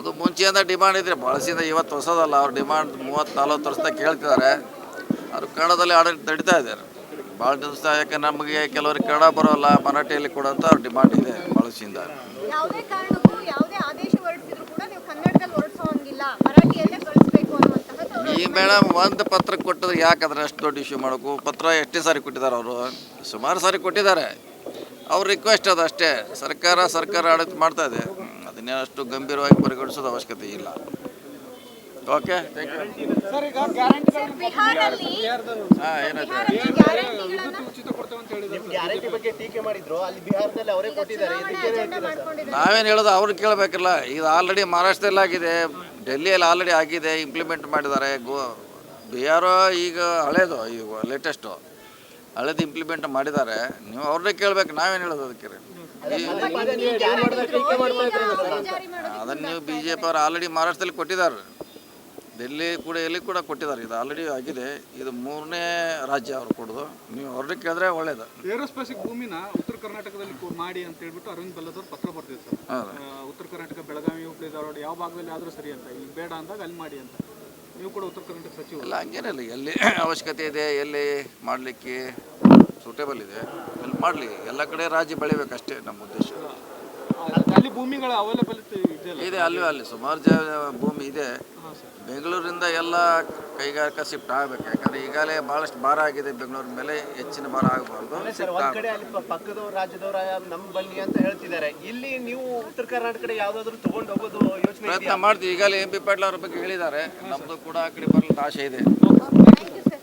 ಅದು ಮುಂಚೆಯಿಂದ ಡಿಮ್ಯಾಂಡ್ ಇದ್ರೆ ಬಳಸಿದ ಇವತ್ತು ಹೊಸದಲ್ಲ ಅವ್ರ ಡಿಮ್ಯಾಂಡ್ ಮೂವತ್ತು ನಲ್ವತ್ತು ವರ್ಷದಾಗ ಕೇಳ್ತಿದ್ದಾರೆ. ಅವರು ಕನ್ನಡದಲ್ಲಿ ಆಡಳಿತ ನಡೀತಾ ಇದ್ದಾರೆ ಭಾಳ ದಿವಸ ಯಾಕೆ ನಮಗೆ ಕೆಲವರಿಗೆ ಕನ್ನಡ ಬರೋಲ್ಲ ಮರಾಠಿಯಲ್ಲಿ ಕೂಡ ಅಂತ ಅವ್ರ ಡಿಮ್ಯಾಂಡ್ ಇದೆ ಬಳಸಿಂದ. ಈ ಮೇಡಮ್ ಒಂದು ಪತ್ರ ಕೊಟ್ಟಿದ್ರೆ ಯಾಕೆ ಅಷ್ಟು ದೊಡ್ಡ ಇಶ್ಯೂ ಮಾಡಬೇಕು? ಪತ್ರ ಎಷ್ಟೇ ಸಾರಿ ಕೊಟ್ಟಿದ್ದಾರೆ ಅವರು? ಸುಮಾರು ಸಾರಿ ಕೊಟ್ಟಿದ್ದಾರೆ. ಅವ್ರ ರಿಕ್ವೆಸ್ಟ್ ಅದು ಅಷ್ಟೇ. ಸರ್ಕಾರ ಸರ್ಕಾರ ಆಡಳಿತ ಮಾಡ್ತಾ ಇದೆ. ಅದನ್ನೇ ಅಷ್ಟು ಗಂಭೀರವಾಗಿ ಪರಿಗಣಿಸೋದು ಅವಶ್ಯಕತೆ ಇಲ್ಲ. ಓಕೆ ಥ್ಯಾಂಕ್ ಯು ಸರ್ ಈಗ ಗ್ಯಾರಂಟಿ ಸರ್, ಬಿಹಾರಲ್ಲಿ ಹಾಂ ಏನಾಯ್ತು ಉಚಿತ ಕೊಡ್ತೇವೆ ಅಂತ ಹೇಳಿದ್ರು. ಗ್ಯಾರಂಟಿ ಬಗ್ಗೆ ಟೀಕೆ ಮಾಡಿದ್ರು. ಅಲ್ಲಿ ಬಿಹಾರದಲ್ಲಿ ಅವರೇ ಕೊಟ್ಟಿದ್ದಾರೆ. ಚುನಾವಣಾ ಅಜೆಂಡಾ ಮಾಡ್ಕೊಂಡಿದ್ದಾರೆ. ನಾವೇನು ಹೇಳೋದು ಅವ್ರು ಕೇಳಬೇಕಿಲ್ಲ. ಇದು ಆಲ್ರೆಡಿ ಮಹಾರಾಷ್ಟ್ರದಲ್ಲಿ ಆಗಿದೆ. ಡೆಲ್ಲಿಯಲ್ಲಿ ಆಲ್ರೆಡಿ ಆಗಿದೆ. ಇಂಪ್ಲಿಮೆಂಟ್ ಮಾಡಿದ್ದಾರೆ. ಗೋ ಬಿಹಾರ ಈಗ ಹಳೇದು ಈಗ ಲೇಟೆಸ್ಟು ಹಳೇದು ಇಂಪ್ಲಿಮೆಂಟ್ ಮಾಡಿದ್ದಾರೆ. ನೀವು ಅವ್ರನ್ನೇ ಕೇಳ್ಬೇಕು ನಾವೇನು ಹೇಳೋದು ಅದಕ್ಕೆ ಅದನ್ನು ನೀವು ಬಿ ಜೆ ಪಿ ಅವರು ಆಲ್ರೆಡಿ ಮಹಾರಾಷ್ಟ್ರದಲ್ಲಿ ಕೊಟ್ಟಿದ್ದಾರೆ. ಡೆಲ್ಲಿ ಕೂಡ ಎಲ್ಲಿ ಕೂಡ ಕೊಟ್ಟಿದ್ದಾರೆ. ಇದು ಆಲ್ರೆಡಿ ಆಗಿದೆ. ಇದು ಮೂರನೇ ರಾಜ್ಯ ಅವ್ರು ಕೊಡೋದು. ನೀವು ಅವ್ರನ್ನ ಕೇಳಿದ್ರೆ ಒಳ್ಳೇದು. ಏರೋಸ್ಪೇಸಿಕ್ ಭೂಮಿನ ಉತ್ತರ ಕರ್ನಾಟಕದಲ್ಲಿ ಮಾಡಿ ಅಂತ ಹೇಳ್ಬಿಟ್ಟು ಅರವಿಂದ್ ಬೆಲ್ಲದವ್ರು ಪತ್ರ ಬರ್ತಿದ್ರು ಸರ್. ಉತ್ತರ ಕರ್ನಾಟಕ ಬೆಳಗಾವಿ ಹುಬ್ಳಿ ಧಾರವಾಡ ಯಾವ ಭಾಗದಲ್ಲಿ ಆದರೂ ಸರಿ ಅಂತ. ಇಲ್ಲಿ ಬೇಡ ಅಂದಾಗ ಅಲ್ಲಿ ಮಾಡಿ ಅಂತ. ನೀವು ಕೂಡ ಉತ್ತರ ಇಲ್ಲ. ಹಂಗೇನಿಲ್ಲ ಎಲ್ಲಿ ಅವಶ್ಯಕತೆ ಇದೆ, ಎಲ್ಲಿ ಮಾಡಲಿಕ್ಕೆ ಸೂಟೇಬಲ್ ಇದೆ ಅಲ್ಲಿ ಮಾಡಲಿ. ಎಲ್ಲ ಕಡೆ ರಾಜ್ಯ ಬೆಳಿಬೇಕಷ್ಟೇ ನಮ್ಮ ಉದ್ದೇಶ. ಭೂಮಿಗಳ ಅವೈಲಬಿಲಿಟಿ ಇದೆಯಲ್ಲ ಇದೆ ಅಲ್ಲಿ ಅಲ್ಲಿ ಸುಮಾರು ಜ ಭೂಮಿ ಇದೆ. ಬೆಂಗಳೂರಿಂದ ಎಲ್ಲ ಕೈಗಾರಿಕಾ ಶಿಫ್ಟ್ ಆಗಬೇಕು. ಯಾಕಂದ್ರೆ ಈಗಾಗಲೇ ಭಾಳಷ್ಟು ಭಾರ ಆಗಿದೆ ಬೆಂಗಳೂರಿನ ಮೇಲೆ ಹೆಚ್ಚಿನ ಭಾರ ಆಗಬಾರ್ದು. ಕಡೆ ಅಲ್ಲಿ ಪ- ಪಕ್ಕದ ರಾಜ್ಯದವರ ನಮ್ ಬನ್ನಿ ಅಂತ ಹೇಳ್ತಿದ್ದಾರೆ. ಇಲ್ಲಿ ನೀವು ಉತ್ತರ ಕರ್ನಾಟಕ ಕಡೆ ಯಾವ್ದಾದ್ರು ತಗೊಂಡು ಹೋಗೋದು ಯೋಚನೆ ಪ್ರಯತ್ನ ಮಾಡ್ತೀವಿ. ಈಗಾಗಲೇ ಎಂ ಪಿ ಪಾಟೀಲ್ ಅವ್ರ ಬಗ್ಗೆ ಹೇಳಿದ್ದಾರೆ. ನಮ್ಮದು ಕೂಡ ಆ ಕಡೆ ಬರಲು ಆಸೆ ಇದೆ. Thank you sir